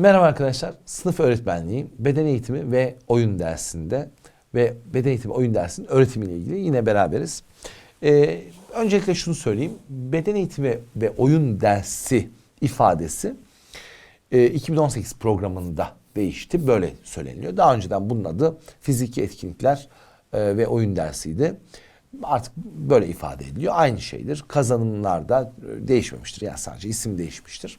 Merhaba arkadaşlar. Sınıf öğretmenliği, beden eğitimi ve oyun dersinde ve beden eğitimi oyun dersinin öğretimiyle ilgili yine beraberiz. Ee, öncelikle şunu söyleyeyim. Beden eğitimi ve oyun dersi ifadesi e, 2018 programında değişti. Böyle söyleniyor. Daha önceden bunun adı fiziki etkinlikler e, ve oyun dersiydi. Artık böyle ifade ediliyor. Aynı şeydir. Kazanımlar da değişmemiştir. Yani sadece isim değişmiştir.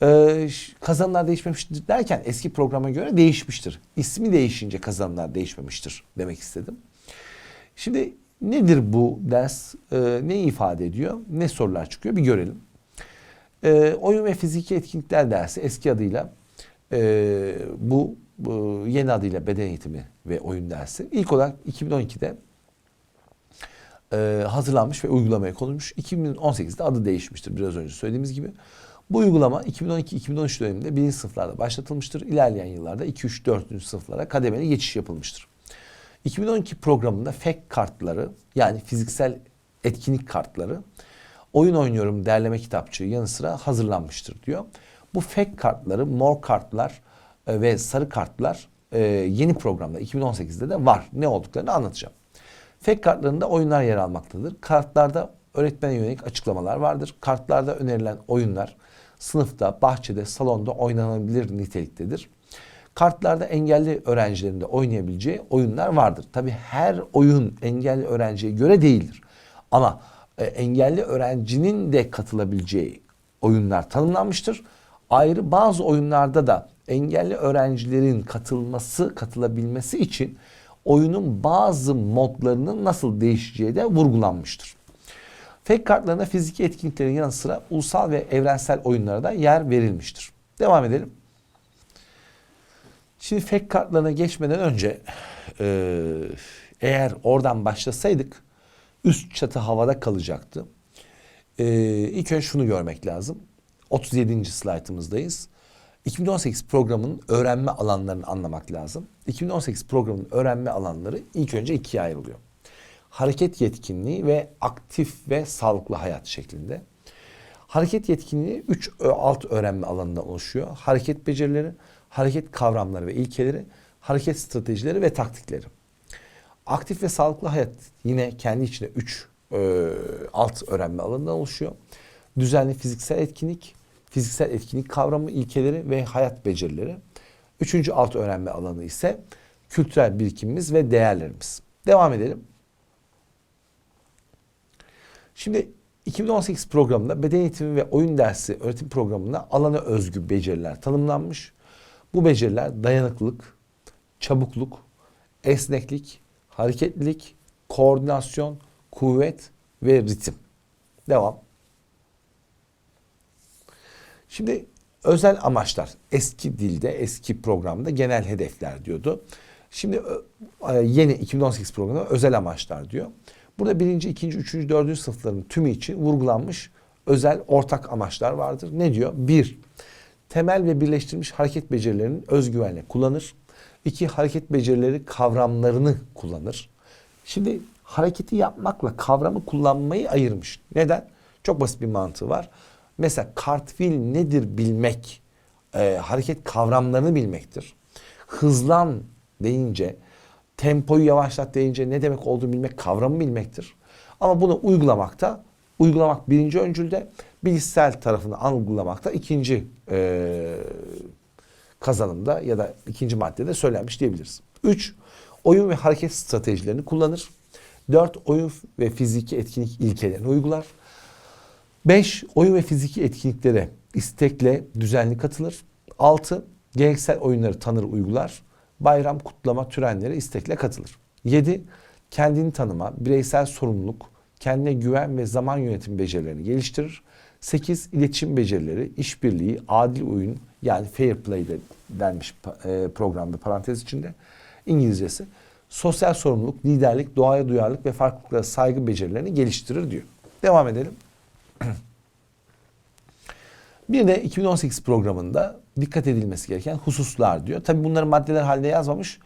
Ş- kazanımlar değişmemiştir derken eski programa göre değişmiştir. İsmi değişince kazanımlar değişmemiştir demek istedim. Şimdi nedir bu ders? Ee, ne ifade ediyor? Ne sorular çıkıyor? Bir görelim. Ee, oyun ve fiziki etkinlikler dersi eski adıyla e, bu, yeni adıyla beden eğitimi ve oyun dersi. İlk olarak 2012'de e, hazırlanmış ve uygulamaya konulmuş. 2018'de adı değişmiştir biraz önce söylediğimiz gibi. Bu uygulama 2012-2013 döneminde birinci sınıflarda başlatılmıştır. İlerleyen yıllarda 2, 3, 4. sınıflara kademeli geçiş yapılmıştır. 2012 programında FEK kartları yani fiziksel etkinlik kartları oyun oynuyorum derleme kitapçığı yanı sıra hazırlanmıştır diyor. Bu FEK kartları mor kartlar e, ve sarı kartlar e, yeni programda 2018'de de var. Ne olduklarını anlatacağım. FEK kartlarında oyunlar yer almaktadır. Kartlarda öğretmene yönelik açıklamalar vardır. Kartlarda önerilen oyunlar sınıfta, bahçede, salonda oynanabilir niteliktedir. Kartlarda engelli öğrencilerin de oynayabileceği oyunlar vardır. Tabi her oyun engelli öğrenciye göre değildir. Ama e, engelli öğrencinin de katılabileceği oyunlar tanımlanmıştır. Ayrı bazı oyunlarda da engelli öğrencilerin katılması, katılabilmesi için oyunun bazı modlarının nasıl değişeceği de vurgulanmıştır. Fake kartlarına fiziki etkinliklerin yanı sıra ulusal ve evrensel oyunlara da yer verilmiştir. Devam edelim. Şimdi fake kartlarına geçmeden önce e, eğer oradan başlasaydık üst çatı havada kalacaktı. E, ilk önce şunu görmek lazım. 37. slaytımızdayız. 2018 programının öğrenme alanlarını anlamak lazım. 2018 programının öğrenme alanları ilk önce ikiye ayrılıyor. Hareket yetkinliği ve aktif ve sağlıklı hayat şeklinde. Hareket yetkinliği 3 alt öğrenme alanından oluşuyor. Hareket becerileri, hareket kavramları ve ilkeleri, hareket stratejileri ve taktikleri. Aktif ve sağlıklı hayat yine kendi içinde 3 alt öğrenme alanından oluşuyor. Düzenli fiziksel etkinlik, fiziksel etkinlik kavramı, ilkeleri ve hayat becerileri. Üçüncü alt öğrenme alanı ise kültürel birikimimiz ve değerlerimiz. Devam edelim. Şimdi 2018 programında beden eğitimi ve oyun dersi öğretim programında alana özgü beceriler tanımlanmış. Bu beceriler dayanıklılık, çabukluk, esneklik, hareketlilik, koordinasyon, kuvvet ve ritim. Devam. Şimdi özel amaçlar eski dilde, eski programda genel hedefler diyordu. Şimdi e, yeni 2018 programında özel amaçlar diyor. Burada birinci, ikinci, üçüncü, dördüncü sınıfların tümü için vurgulanmış özel ortak amaçlar vardır. Ne diyor? Bir, temel ve birleştirilmiş hareket becerilerinin özgüvenle kullanır. İki, hareket becerileri kavramlarını kullanır. Şimdi hareketi yapmakla kavramı kullanmayı ayırmış. Neden? Çok basit bir mantığı var. Mesela kartfil nedir bilmek, e, hareket kavramlarını bilmektir. Hızlan deyince, tempoyu yavaşlat deyince ne demek olduğunu bilmek, kavramı bilmektir. Ama bunu uygulamakta, uygulamak birinci öncülde, bilişsel tarafını uygulamakta ikinci e, kazanımda ya da ikinci maddede söylenmiş diyebiliriz. Üç, oyun ve hareket stratejilerini kullanır. Dört, oyun ve fiziki etkinlik ilkelerini uygular. 5. Oyun ve fiziki etkinliklere istekle düzenli katılır. 6. Geleneksel oyunları tanır uygular. Bayram, kutlama, törenlere istekle katılır. 7. Kendini tanıma, bireysel sorumluluk, kendine güven ve zaman yönetim becerilerini geliştirir. 8. İletişim becerileri, işbirliği, adil oyun yani fair play de denmiş e, programda parantez içinde. İngilizcesi. Sosyal sorumluluk, liderlik, doğaya duyarlılık ve farklılıklara saygı becerilerini geliştirir diyor. Devam edelim. Bir de 2018 programında dikkat edilmesi gereken hususlar diyor. Tabii bunları maddeler halinde yazmamış.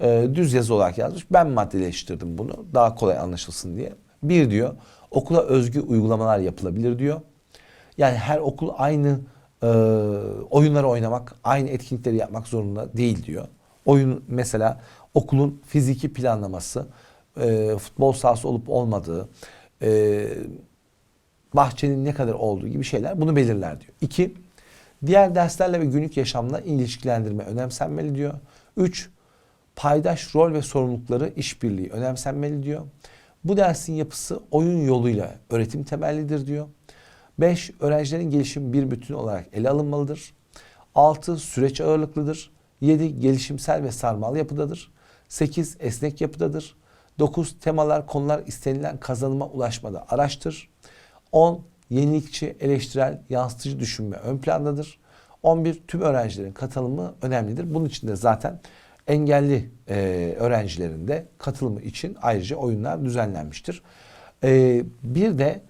e, düz yazı olarak yazmış. Ben maddeleştirdim bunu daha kolay anlaşılsın diye. Bir diyor okula özgü uygulamalar yapılabilir diyor. Yani her okul aynı e, oyunları oynamak, aynı etkinlikleri yapmak zorunda değil diyor. Oyun mesela okulun fiziki planlaması, e, futbol sahası olup olmadığı, e, bahçenin ne kadar olduğu gibi şeyler bunu belirler diyor. İki, diğer derslerle ve günlük yaşamla ilişkilendirme önemsenmeli diyor. Üç, paydaş rol ve sorumlulukları işbirliği önemsenmeli diyor. Bu dersin yapısı oyun yoluyla öğretim temellidir diyor. 5. Öğrencilerin gelişimi bir bütün olarak ele alınmalıdır. 6. Süreç ağırlıklıdır. 7. Gelişimsel ve sarmal yapıdadır. 8. Esnek yapıdadır. 9. Temalar, konular istenilen kazanıma ulaşmada araştır. 10. Yenilikçi, eleştirel, yansıtıcı düşünme ön plandadır. 11. Tüm öğrencilerin katılımı önemlidir. Bunun için de zaten engelli e, öğrencilerin de katılımı için ayrıca oyunlar düzenlenmiştir. E, bir de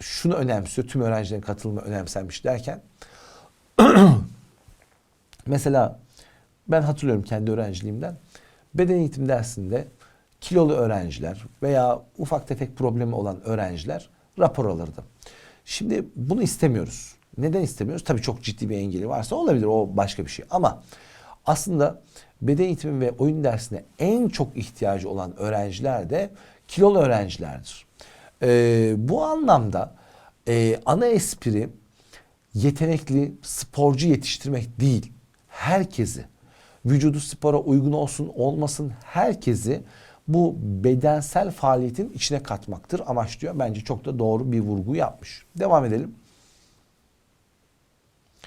şunu önemsiyor, tüm öğrencilerin katılımı önemsenmiş derken mesela ben hatırlıyorum kendi öğrenciliğimden beden eğitim dersinde kilolu öğrenciler veya ufak tefek problemi olan öğrenciler rapor alırdı. Şimdi bunu istemiyoruz. Neden istemiyoruz? Tabii çok ciddi bir engeli varsa olabilir o başka bir şey ama aslında beden eğitimi ve oyun dersine en çok ihtiyacı olan öğrenciler de kilolu öğrencilerdir. Ee, bu anlamda e, ana espri yetenekli sporcu yetiştirmek değil. Herkesi vücudu spora uygun olsun olmasın herkesi bu bedensel faaliyetin içine katmaktır amaçlıyor. Bence çok da doğru bir vurgu yapmış. Devam edelim.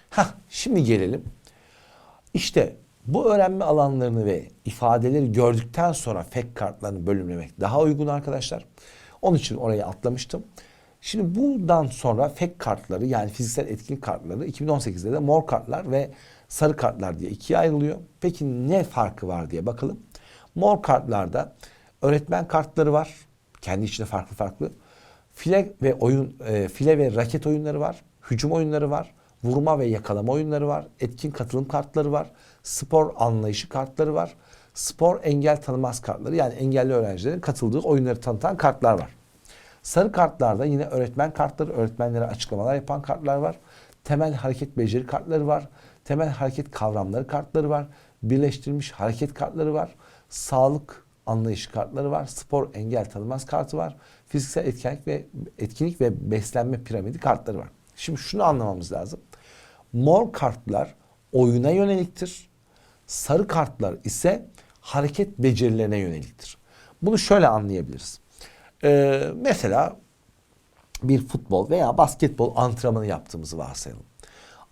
Hah, şimdi gelelim. İşte bu öğrenme alanlarını ve ifadeleri gördükten sonra FEK kartlarını bölümlemek daha uygun arkadaşlar. Onun için orayı atlamıştım. Şimdi buradan sonra FEK kartları yani fiziksel etkinlik kartları 2018'de de mor kartlar ve sarı kartlar diye ikiye ayrılıyor. Peki ne farkı var diye bakalım. Mor kartlarda öğretmen kartları var. Kendi içinde farklı farklı. File ve oyun e, file ve raket oyunları var. Hücum oyunları var. Vurma ve yakalama oyunları var. Etkin katılım kartları var. Spor anlayışı kartları var. Spor engel tanımaz kartları yani engelli öğrencilerin katıldığı oyunları tanıtan kartlar var. Sarı kartlarda yine öğretmen kartları, öğretmenlere açıklamalar yapan kartlar var. Temel hareket beceri kartları var. Temel hareket kavramları kartları var. Birleştirilmiş hareket kartları var. Sağlık anlayışı kartları var. Spor engel tanımaz kartı var. Fiziksel etkinlik ve etkinlik ve beslenme piramidi kartları var. Şimdi şunu anlamamız lazım. Mor kartlar oyuna yöneliktir. Sarı kartlar ise hareket becerilerine yöneliktir. Bunu şöyle anlayabiliriz. Ee, mesela bir futbol veya basketbol antrenmanı yaptığımızı varsayalım.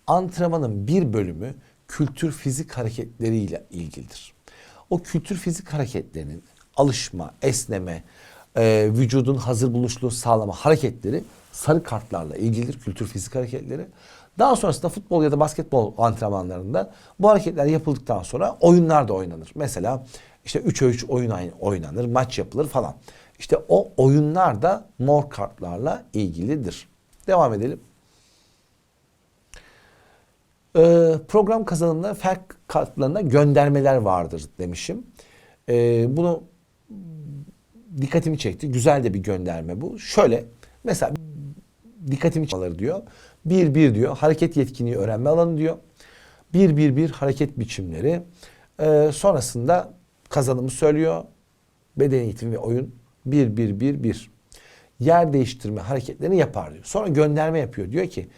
Antrenmanın bir bölümü kültür fizik hareketleriyle ilgilidir. O kültür fizik hareketlerinin alışma, esneme, e, vücudun hazır buluşluğu sağlama hareketleri sarı kartlarla ilgilidir. Kültür fizik hareketleri. Daha sonrasında futbol ya da basketbol antrenmanlarında bu hareketler yapıldıktan sonra oyunlar da oynanır. Mesela işte 3'e 3 oyun oynanır, maç yapılır falan. İşte o oyunlar da mor kartlarla ilgilidir. Devam edelim. Ee, program kazanımında fark kartlarına göndermeler vardır demişim. Ee, bunu dikkatimi çekti. Güzel de bir gönderme bu. Şöyle mesela dikkatimi çekti diyor. Bir bir diyor hareket yetkinliği öğrenme alanı diyor. Bir bir bir hareket biçimleri. Ee, sonrasında kazanımı söylüyor. Beden eğitimi ve oyun bir bir bir bir. Yer değiştirme hareketlerini yapar diyor. Sonra gönderme yapıyor. Diyor ki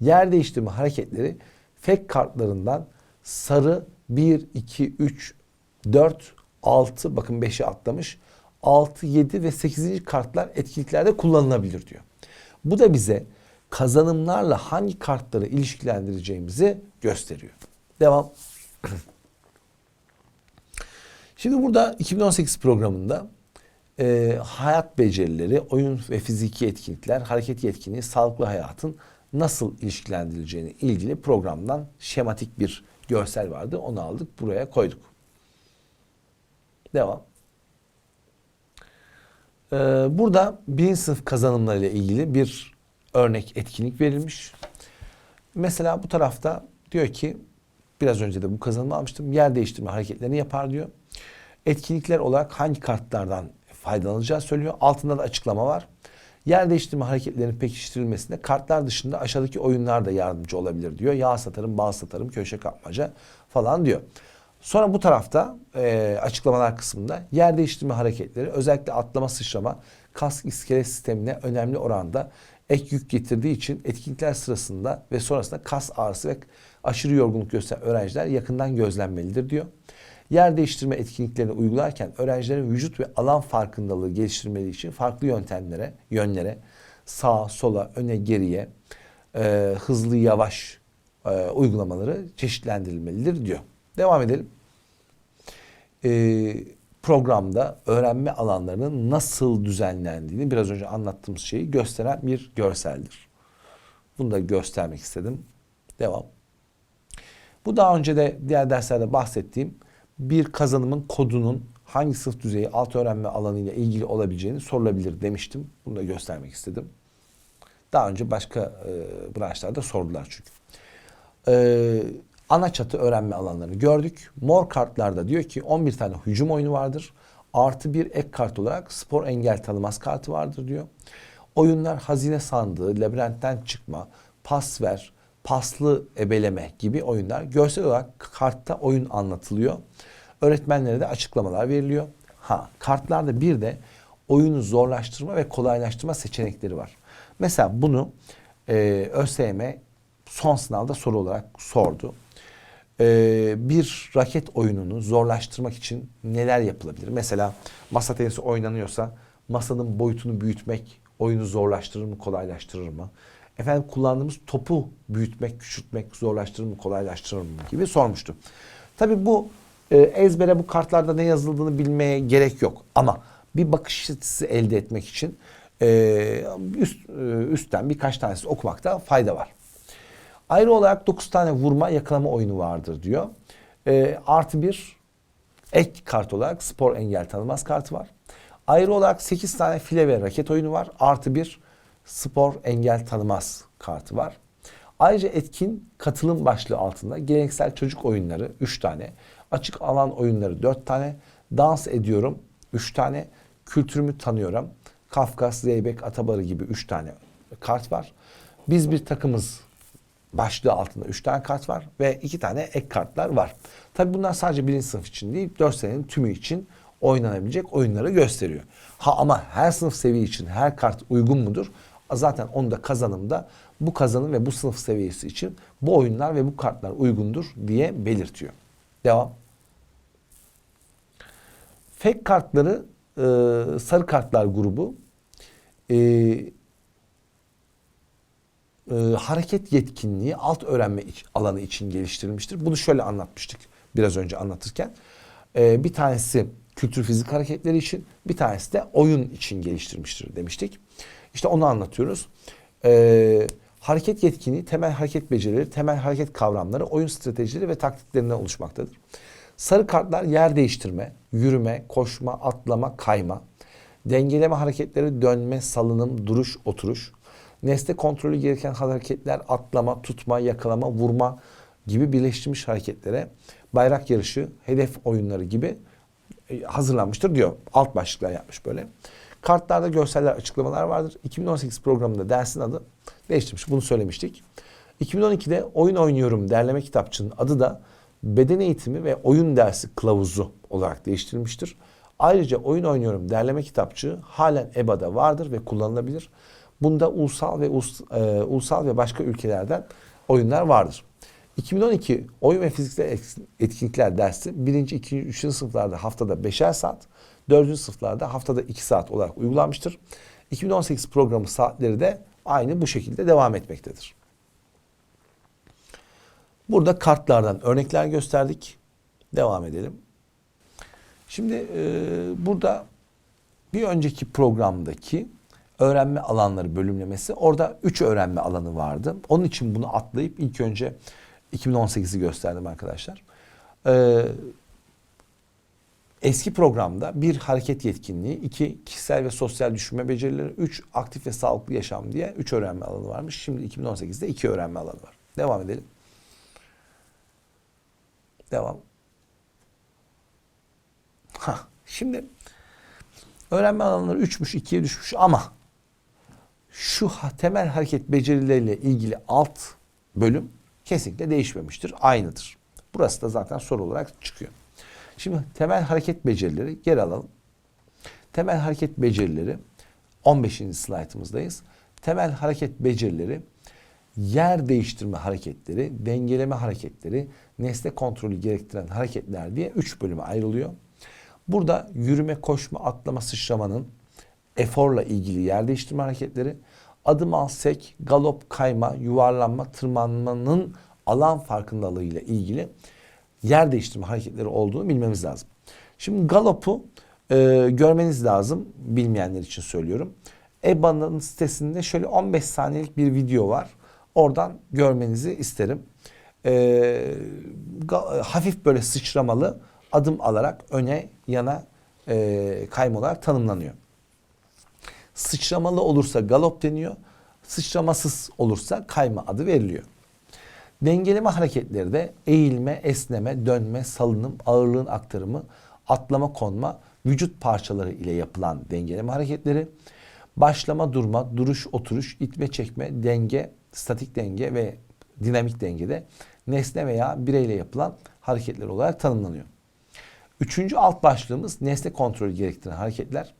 yer değiştirme hareketleri fek kartlarından sarı 1, 2, 3, 4, 6 bakın 5'i atlamış. 6, 7 ve 8. kartlar etkinliklerde kullanılabilir diyor. Bu da bize kazanımlarla hangi kartları ilişkilendireceğimizi gösteriyor. Devam. Şimdi burada 2018 programında e, hayat becerileri, oyun ve fiziki etkinlikler, hareket yetkinliği, sağlıklı hayatın nasıl ilişkilendirileceğini ilgili programdan şematik bir görsel vardı. Onu aldık buraya koyduk. Devam. Ee, burada birinci sınıf kazanımları ile ilgili bir örnek etkinlik verilmiş. Mesela bu tarafta diyor ki biraz önce de bu kazanımı almıştım. Yer değiştirme hareketlerini yapar diyor. Etkinlikler olarak hangi kartlardan faydalanacağı söylüyor. Altında da açıklama var. Yer değiştirme hareketlerinin pekiştirilmesinde kartlar dışında aşağıdaki oyunlar da yardımcı olabilir diyor. Yağ satarım, bal satarım, köşe kapmaca falan diyor. Sonra bu tarafta e, açıklamalar kısmında yer değiştirme hareketleri özellikle atlama sıçrama kas iskelet sistemine önemli oranda ek yük getirdiği için etkinlikler sırasında ve sonrasında kas ağrısı ve aşırı yorgunluk gösteren öğrenciler yakından gözlenmelidir diyor. Yer değiştirme etkinliklerini uygularken öğrencilerin vücut ve alan farkındalığı geliştirmeli için farklı yöntemlere, yönlere, sağa, sola, öne, geriye, e, hızlı, yavaş e, uygulamaları çeşitlendirilmelidir diyor. Devam edelim. E, programda öğrenme alanlarının nasıl düzenlendiğini biraz önce anlattığımız şeyi gösteren bir görseldir. Bunu da göstermek istedim. Devam. Bu daha önce de diğer derslerde bahsettiğim bir kazanımın kodunun hangi sınıf düzeyi alt öğrenme alanıyla ilgili olabileceğini sorulabilir demiştim. Bunu da göstermek istedim. Daha önce başka e, branşlarda sordular çünkü. E, ana çatı öğrenme alanlarını gördük. Mor kartlarda diyor ki 11 tane hücum oyunu vardır. Artı bir ek kart olarak spor engel tanımaz kartı vardır diyor. Oyunlar hazine sandığı, labirentten çıkma, pas ver, paslı ebeleme gibi oyunlar görsel olarak kartta oyun anlatılıyor. Öğretmenlere de açıklamalar veriliyor. Ha kartlarda bir de oyunu zorlaştırma ve kolaylaştırma seçenekleri var. Mesela bunu e, ÖSYM son sınavda soru olarak sordu. E, bir raket oyununu zorlaştırmak için neler yapılabilir? Mesela masa tenisi oynanıyorsa masanın boyutunu büyütmek oyunu zorlaştırır mı, kolaylaştırır mı? Efendim kullandığımız topu büyütmek, küçültmek zorlaştırır mı, kolaylaştırır mı gibi sormuştu. Tabii bu e, ezbere bu kartlarda ne yazıldığını bilmeye gerek yok. Ama bir bakış açısı elde etmek için e, üst, e, üstten birkaç tanesi okumakta fayda var. Ayrı olarak 9 tane vurma yakalama oyunu vardır diyor. E, artı bir ek kart olarak spor engel tanımaz kartı var. Ayrı olarak 8 tane file ve raket oyunu var. Artı bir spor engel tanımaz kartı var. Ayrıca etkin katılım başlığı altında geleneksel çocuk oyunları 3 tane, açık alan oyunları 4 tane, dans ediyorum 3 tane, kültürümü tanıyorum. Kafkas, Zeybek, Atabarı gibi 3 tane kart var. Biz bir takımız başlığı altında 3 tane kart var ve 2 tane ek kartlar var. Tabi bunlar sadece birinci sınıf için değil 4 senenin tümü için oynanabilecek oyunları gösteriyor. Ha ama her sınıf seviye için her kart uygun mudur? Zaten onu da kazanımda bu kazanım ve bu sınıf seviyesi için bu oyunlar ve bu kartlar uygundur diye belirtiyor. Devam. Fake kartları e, sarı kartlar grubu e, e, hareket yetkinliği alt öğrenme iç, alanı için geliştirilmiştir. Bunu şöyle anlatmıştık biraz önce anlatırken. E, bir tanesi kültür fizik hareketleri için bir tanesi de oyun için geliştirmiştir demiştik. İşte onu anlatıyoruz. Ee, hareket yetkinliği, temel hareket becerileri, temel hareket kavramları, oyun stratejileri ve taktiklerinden oluşmaktadır. Sarı kartlar yer değiştirme, yürüme, koşma, atlama, kayma, dengeleme hareketleri, dönme, salınım, duruş, oturuş, nesne kontrolü gereken hareketler, atlama, tutma, yakalama, vurma gibi birleştirilmiş hareketlere, bayrak yarışı, hedef oyunları gibi e, hazırlanmıştır diyor. Alt başlıklar yapmış böyle. Kartlarda görseller açıklamalar vardır. 2018 programında dersin adı değiştirmiş. Bunu söylemiştik. 2012'de oyun oynuyorum derleme kitapçının adı da beden eğitimi ve oyun dersi kılavuzu olarak değiştirilmiştir. Ayrıca oyun oynuyorum derleme kitapçığı halen EBA'da vardır ve kullanılabilir. Bunda ulusal ve ulus, e, ulusal ve başka ülkelerden oyunlar vardır. 2012 oyun ve fiziksel etkinlikler dersi 1. 2. 3. sınıflarda haftada 5'er saat, 4. sınıflarda haftada 2 saat olarak uygulanmıştır. 2018 programı saatleri de aynı bu şekilde devam etmektedir. Burada kartlardan örnekler gösterdik. Devam edelim. Şimdi e, burada bir önceki programdaki öğrenme alanları bölümlemesi orada 3 öğrenme alanı vardı. Onun için bunu atlayıp ilk önce 2018'i gösterdim arkadaşlar. Ee, eski programda bir hareket yetkinliği, iki kişisel ve sosyal düşünme becerileri, üç aktif ve sağlıklı yaşam diye üç öğrenme alanı varmış. Şimdi 2018'de iki öğrenme alanı var. Devam edelim. Devam. Ha, şimdi öğrenme alanları üçmüş, ikiye düşmüş ama şu temel hareket becerileriyle ilgili alt bölüm kesinlikle değişmemiştir. Aynıdır. Burası da zaten soru olarak çıkıyor. Şimdi temel hareket becerileri geri alalım. Temel hareket becerileri 15. slaytımızdayız. Temel hareket becerileri yer değiştirme hareketleri, dengeleme hareketleri, nesne kontrolü gerektiren hareketler diye üç bölüme ayrılıyor. Burada yürüme, koşma, atlama, sıçramanın eforla ilgili yer değiştirme hareketleri, adım al, galop, kayma, yuvarlanma, tırmanmanın alan farkındalığı ile ilgili yer değiştirme hareketleri olduğunu bilmemiz lazım. Şimdi galopu e, görmeniz lazım bilmeyenler için söylüyorum. EBA'nın sitesinde şöyle 15 saniyelik bir video var. Oradan görmenizi isterim. E, hafif böyle sıçramalı adım alarak öne yana e, kaymalar tanımlanıyor. Sıçramalı olursa galop deniyor. Sıçramasız olursa kayma adı veriliyor. Dengeleme hareketleri de eğilme, esneme, dönme, salınım, ağırlığın aktarımı, atlama, konma, vücut parçaları ile yapılan dengeleme hareketleri, başlama, durma, duruş, oturuş, itme, çekme, denge, statik denge ve dinamik dengede nesne veya bireyle yapılan hareketler olarak tanımlanıyor. Üçüncü alt başlığımız nesne kontrolü gerektiren hareketler.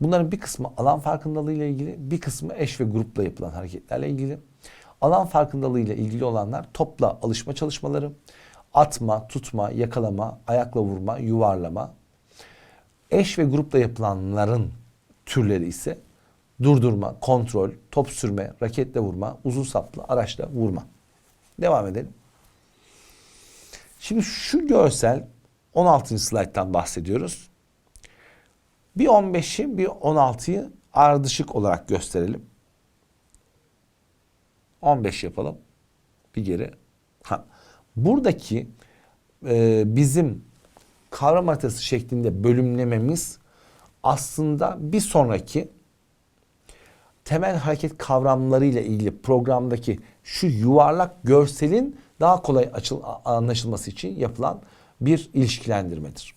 Bunların bir kısmı alan farkındalığı ile ilgili, bir kısmı eş ve grupla yapılan hareketlerle ilgili. Alan farkındalığı ile ilgili olanlar topla alışma çalışmaları, atma, tutma, yakalama, ayakla vurma, yuvarlama. Eş ve grupla yapılanların türleri ise durdurma, kontrol, top sürme, raketle vurma, uzun saplı araçla vurma. Devam edelim. Şimdi şu görsel 16. slayttan bahsediyoruz. Bir 15'i bir 16'yı ardışık olarak gösterelim. 15 yapalım. Bir geri. Ha. Buradaki e, bizim kavram haritası şeklinde bölümlememiz aslında bir sonraki temel hareket kavramlarıyla ilgili programdaki şu yuvarlak görselin daha kolay açıl, anlaşılması için yapılan bir ilişkilendirmedir.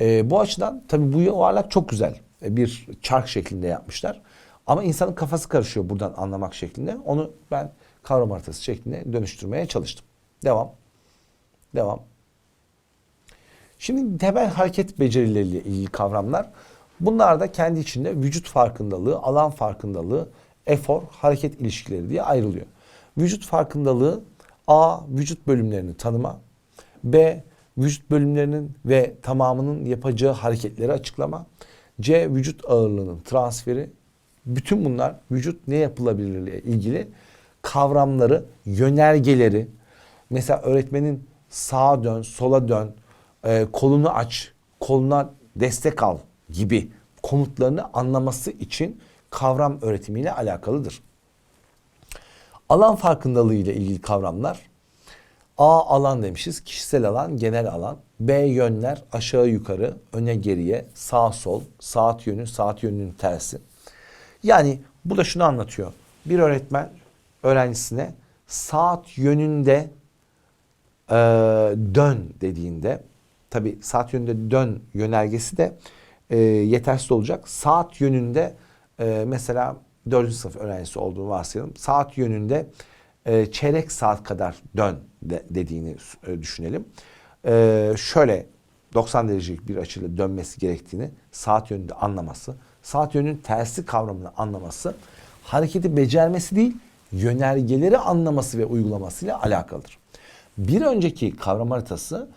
E, bu açıdan tabii bu yuvarlak çok güzel e, bir çark şeklinde yapmışlar. Ama insanın kafası karışıyor buradan anlamak şeklinde. Onu ben kavram haritası şeklinde dönüştürmeye çalıştım. Devam. Devam. Şimdi temel hareket becerileriyle ilgili kavramlar. Bunlar da kendi içinde vücut farkındalığı, alan farkındalığı, efor, hareket ilişkileri diye ayrılıyor. Vücut farkındalığı A. Vücut bölümlerini tanıma. B. Vücut bölümlerinin ve tamamının yapacağı hareketleri açıklama. C. Vücut ağırlığının transferi. Bütün bunlar vücut ne yapılabilirliğe ilgili kavramları, yönergeleri. Mesela öğretmenin sağa dön, sola dön, e, kolunu aç, koluna destek al gibi komutlarını anlaması için kavram öğretimiyle alakalıdır. Alan farkındalığı ile ilgili kavramlar A alan demişiz. Kişisel alan, genel alan. B yönler aşağı yukarı, öne geriye, sağ sol, saat yönü, saat yönünün tersi. Yani bu da şunu anlatıyor. Bir öğretmen öğrencisine saat yönünde e, dön dediğinde tabi saat yönünde dön yönergesi de e, yetersiz olacak. Saat yönünde e, mesela 4. sınıf öğrencisi olduğunu varsayalım. Saat yönünde e, çeyrek saat kadar dön de, dediğini e, düşünelim. E, şöyle 90 derecelik bir açıyla dönmesi gerektiğini saat yönünde anlaması, saat yönünün tersi kavramını anlaması, hareketi becermesi değil, yönergeleri anlaması ve uygulamasıyla alakalıdır. Bir önceki kavram haritası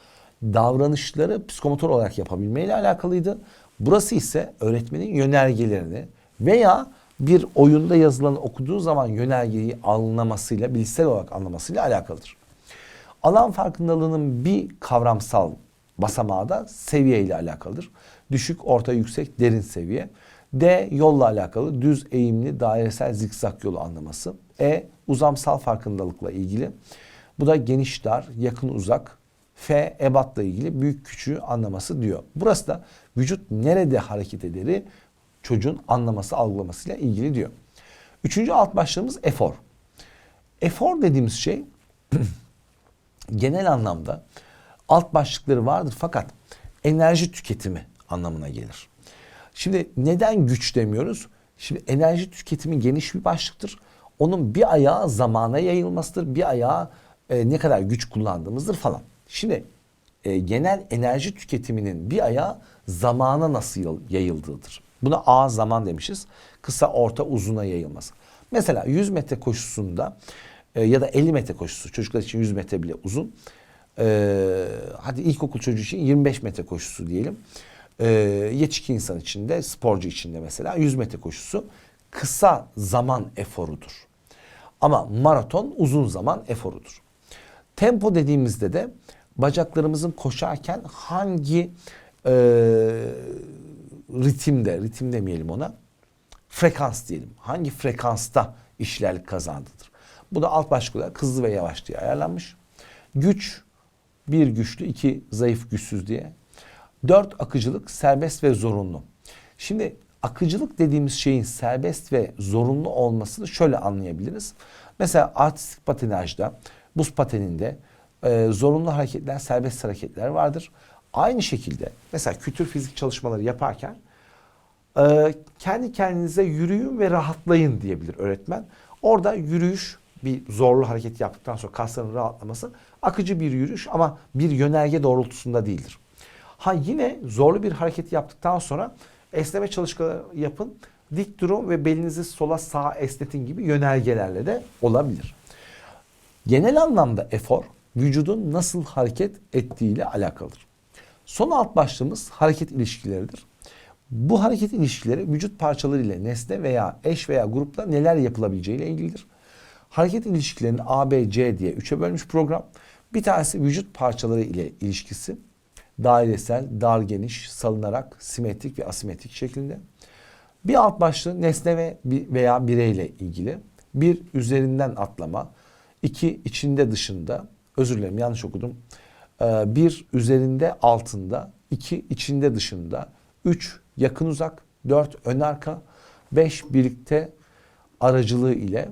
davranışları psikomotor olarak yapabilmeyle alakalıydı. Burası ise öğretmenin yönergelerini veya bir oyunda yazılanı okuduğu zaman yönergeyi anlamasıyla, bilişsel olarak anlamasıyla alakalıdır. Alan farkındalığının bir kavramsal basamağı da seviye ile alakalıdır. Düşük, orta, yüksek, derin seviye. D yolla alakalı düz, eğimli, dairesel zikzak yolu anlaması. E uzamsal farkındalıkla ilgili. Bu da geniş, dar, yakın, uzak. F ebatla ilgili büyük küçüğü anlaması diyor. Burası da vücut nerede hareket ederi çocuğun anlaması, algılamasıyla ilgili diyor. Üçüncü alt başlığımız efor. Efor dediğimiz şey genel anlamda alt başlıkları vardır fakat enerji tüketimi anlamına gelir. Şimdi neden güç demiyoruz? Şimdi enerji tüketimi geniş bir başlıktır. Onun bir ayağı zamana yayılmasıdır. Bir ayağı e, ne kadar güç kullandığımızdır falan. Şimdi e, genel enerji tüketiminin bir ayağı zamana nasıl yayıl- yayıldığıdır. Buna A zaman demişiz. Kısa, orta, uzuna yayılması. Mesela 100 metre koşusunda e, ya da 50 metre koşusu çocuklar için 100 metre bile uzun. E, hadi ilkokul çocuğu için 25 metre koşusu diyelim. E, yetişkin insan için de sporcu için de mesela 100 metre koşusu kısa zaman eforudur. Ama maraton uzun zaman eforudur. Tempo dediğimizde de bacaklarımızın koşarken hangi e, ritimde, ritim demeyelim ona, frekans diyelim. Hangi frekansta işlerlik kazandığıdır. Bu da alt başlık olarak hızlı ve yavaş diye ayarlanmış. Güç, bir güçlü, iki zayıf güçsüz diye. Dört akıcılık, serbest ve zorunlu. Şimdi akıcılık dediğimiz şeyin serbest ve zorunlu olmasını şöyle anlayabiliriz. Mesela artistik patinajda, buz pateninde e, zorunlu hareketler, serbest hareketler vardır. Aynı şekilde mesela kültür fizik çalışmaları yaparken ee, kendi kendinize yürüyün ve rahatlayın diyebilir öğretmen. Orada yürüyüş bir zorlu hareket yaptıktan sonra kasların rahatlaması akıcı bir yürüyüş ama bir yönerge doğrultusunda değildir. Ha yine zorlu bir hareket yaptıktan sonra esneme çalışmaları yapın. Dik durun ve belinizi sola sağa esnetin gibi yönergelerle de olabilir. Genel anlamda efor vücudun nasıl hareket ettiğiyle alakalıdır. Son alt başlığımız hareket ilişkileridir. Bu hareket ilişkileri vücut parçaları ile nesne veya eş veya grupla neler yapılabileceği ile ilgilidir. Hareket ilişkilerini A, B, C diye üçe bölmüş program. Bir tanesi vücut parçaları ile ilişkisi. Dairesel, dar geniş, salınarak, simetrik ve asimetrik şeklinde. Bir alt başlığı nesne ve veya bireyle ilgili. Bir üzerinden atlama. iki içinde dışında. Özür dilerim yanlış okudum. Ee, bir üzerinde altında. iki içinde dışında. Üç yakın uzak. Dört ön arka. Beş birlikte aracılığı ile.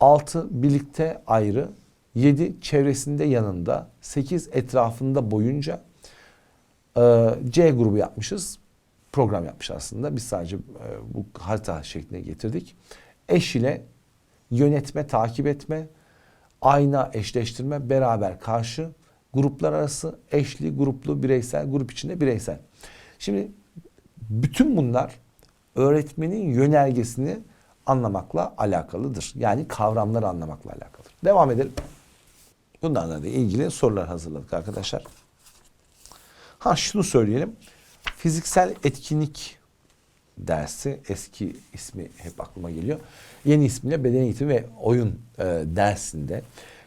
Altı birlikte ayrı. Yedi çevresinde yanında. Sekiz etrafında boyunca. Ee, C grubu yapmışız. Program yapmış aslında. Biz sadece e, bu harita şekline getirdik. Eş ile yönetme, takip etme, ayna eşleştirme, beraber karşı, gruplar arası, eşli, gruplu, bireysel, grup içinde bireysel. Şimdi bütün bunlar öğretmenin yönergesini anlamakla alakalıdır. Yani kavramları anlamakla alakalıdır. Devam edelim. Bunlarla da ilgili sorular hazırladık arkadaşlar. Ha şunu söyleyelim. Fiziksel etkinlik dersi eski ismi hep aklıma geliyor. Yeni ismiyle beden eğitimi ve oyun e, dersinde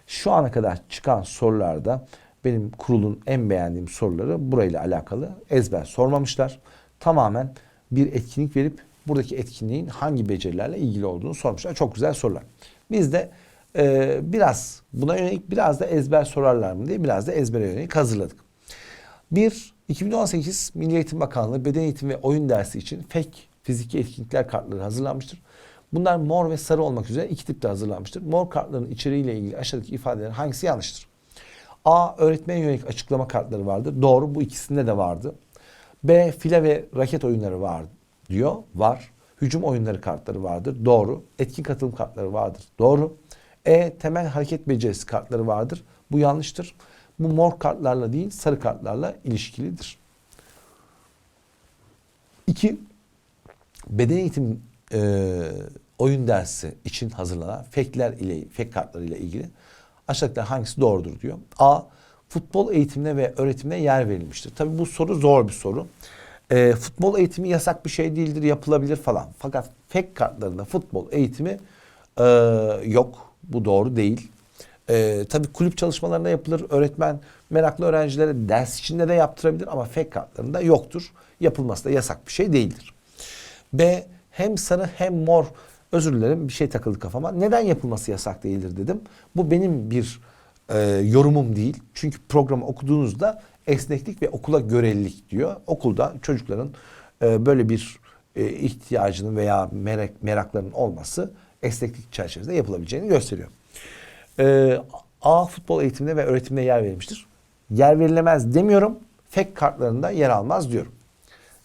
şu ana kadar çıkan sorularda benim kurulun en beğendiğim soruları burayla alakalı ezber sormamışlar. Tamamen bir etkinlik verip buradaki etkinliğin hangi becerilerle ilgili olduğunu sormuşlar. Çok güzel sorular. Biz de e, biraz buna yönelik biraz da ezber sorarlar mı diye biraz da ezbere yönelik hazırladık. Bir, 2018 Milli Eğitim Bakanlığı Beden Eğitimi ve Oyun Dersi için FEK fiziki etkinlikler kartları hazırlanmıştır. Bunlar mor ve sarı olmak üzere iki tipte hazırlanmıştır. Mor kartların içeriğiyle ilgili aşağıdaki ifadelerin hangisi yanlıştır? A. Öğretmene yönelik açıklama kartları vardır. Doğru bu ikisinde de vardı. B. File ve raket oyunları var diyor. Var. Hücum oyunları kartları vardır. Doğru. Etkin katılım kartları vardır. Doğru. E. Temel hareket becerisi kartları vardır. Bu yanlıştır. Bu mor kartlarla değil sarı kartlarla ilişkilidir. İki, beden eğitim e, oyun dersi için hazırlanan fekler ile fek kartları ile ilgili aşağıdakiler hangisi doğrudur diyor. A. Futbol eğitimine ve öğretimine yer verilmiştir. Tabii bu soru zor bir soru. E, futbol eğitimi yasak bir şey değildir, yapılabilir falan. Fakat fek kartlarında futbol eğitimi e, yok. Bu doğru değil. E, tabii kulüp çalışmalarında yapılır. Öğretmen meraklı öğrencilere ders içinde de yaptırabilir ama fek kartlarında yoktur. Yapılması da yasak bir şey değildir. B hem sarı hem mor özür dilerim bir şey takıldı kafama. Neden yapılması yasak değildir dedim. Bu benim bir e, yorumum değil. Çünkü programı okuduğunuzda esneklik ve okula görelilik diyor. Okulda çocukların e, böyle bir e, ihtiyacının veya merak, meraklarının olması esneklik çerçevesinde yapılabileceğini gösteriyor. E, A futbol eğitimine ve öğretimine yer verilmiştir. Yer verilemez demiyorum. FEK kartlarında yer almaz diyorum.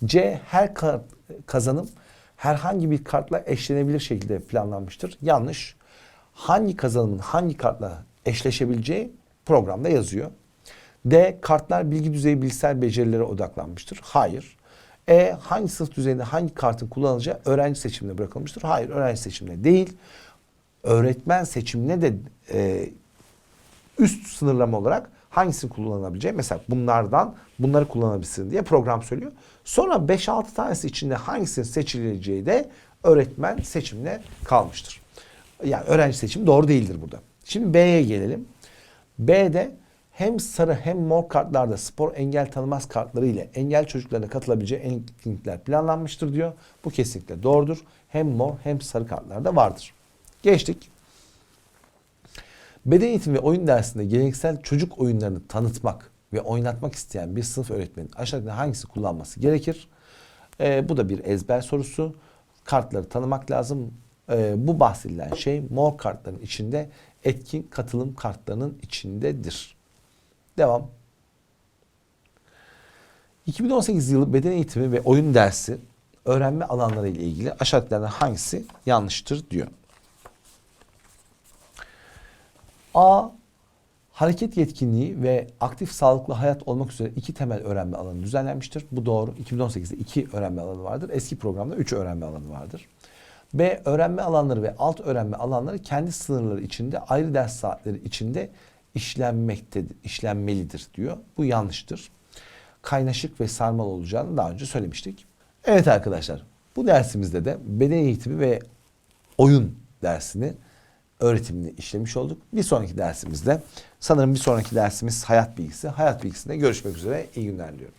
C her ka- kazanım herhangi bir kartla eşlenebilir şekilde planlanmıştır. Yanlış. Hangi kazanımın hangi kartla eşleşebileceği programda yazıyor. D. Kartlar bilgi düzeyi bilgisayar becerilere odaklanmıştır. Hayır. E. Hangi sınıf düzeyinde hangi kartın kullanılacağı öğrenci seçimine bırakılmıştır. Hayır öğrenci seçimine değil. Öğretmen seçimine de e, üst sınırlama olarak hangisini kullanabileceği mesela bunlardan bunları kullanabilirsin diye program söylüyor. Sonra 5-6 tanesi içinde hangisinin seçileceği de öğretmen seçimine kalmıştır. Yani öğrenci seçimi doğru değildir burada. Şimdi B'ye gelelim. B'de hem sarı hem mor kartlarda spor engel tanımaz kartları ile engel çocuklarına katılabileceği etkinlikler planlanmıştır diyor. Bu kesinlikle doğrudur. Hem mor hem sarı kartlarda vardır. Geçtik. Beden eğitimi ve oyun dersinde geleneksel çocuk oyunlarını tanıtmak ve oynatmak isteyen bir sınıf öğretmenin aşağıdaki hangisi kullanması gerekir? Ee, bu da bir ezber sorusu. Kartları tanımak lazım. Ee, bu bahsedilen şey mor kartların içinde etkin katılım kartlarının içindedir. Devam. 2018 yılı beden eğitimi ve oyun dersi öğrenme alanları ile ilgili aşağıdakilerden hangisi yanlıştır diyor. A. Hareket yetkinliği ve aktif sağlıklı hayat olmak üzere iki temel öğrenme alanı düzenlenmiştir. Bu doğru. 2018'de iki öğrenme alanı vardır. Eski programda üç öğrenme alanı vardır. B. Öğrenme alanları ve alt öğrenme alanları kendi sınırları içinde ayrı ders saatleri içinde işlenmektedir, işlenmelidir diyor. Bu yanlıştır. Kaynaşık ve sarmal olacağını daha önce söylemiştik. Evet arkadaşlar bu dersimizde de beden eğitimi ve oyun dersini öğretimini işlemiş olduk. Bir sonraki dersimizde sanırım bir sonraki dersimiz hayat bilgisi. Hayat bilgisinde görüşmek üzere. İyi günler diliyorum.